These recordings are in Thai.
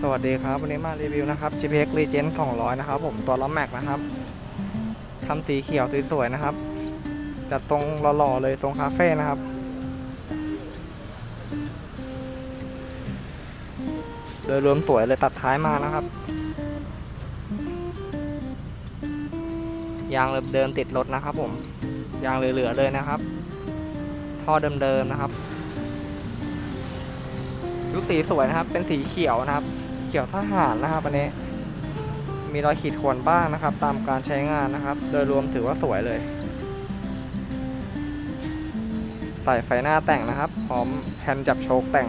สวัสดีครับวันนี้มารีวิวนะครับ GPX Legend 200 นะครับ ผมตัวล้อแม็กนะครับทำสีเขียวสวยๆนะครับ จัดทรงหล่อๆเลยทรงคาเฟ่นะครับ โดยรวมสวยเลยตัดท้ายมานะครับ ยางเดิมติดรถนะครับ ผมยางเหลือๆเลยนะครับ ท่อเดิมๆนะครับ ดสีสวยนะครับ เป็นสีเขียวนะครับ เขียวทหารนะครับอันนี้ มีรอยขีดข่วนบ้างนะครับ ตามการใช้งานนะครับ โดยรวมถือว่าสวยเลย ใส่ไฟหน้าแต่งนะครับ พร้อมแผ่นจับโชคแต่ง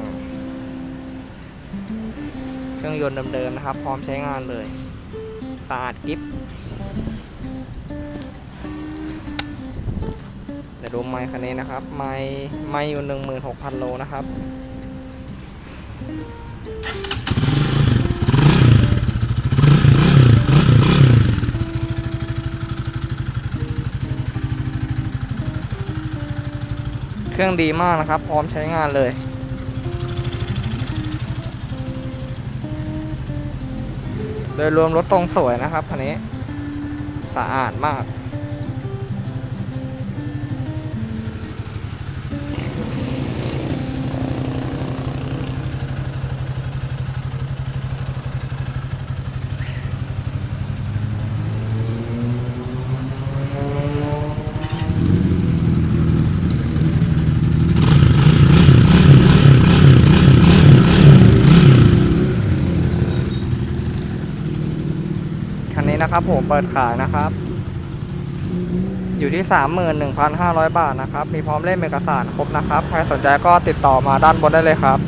เครื่องยนต์เดิมๆนะครับ พร้อมใช้งานเลยสะอาดกิ๊บเดี๋ยวดูไมค์คันนี้นะครับ ไมค์ไมค์อยู่16,000โลนะครับ เครื่องดีมากนะครับ พร้อมใช้งานเลยโดยรวมรถตรงสวยนะครับคันนี้สะอาดมาก นะครับ ผมเปิดขายนะครับ อยู่ที่ 31,500 บาทนะครับ มีพร้อมเล่มเอกสารครบนะครับ ใครสนใจก็ติดต่อมาด้านบนได้เลยครับ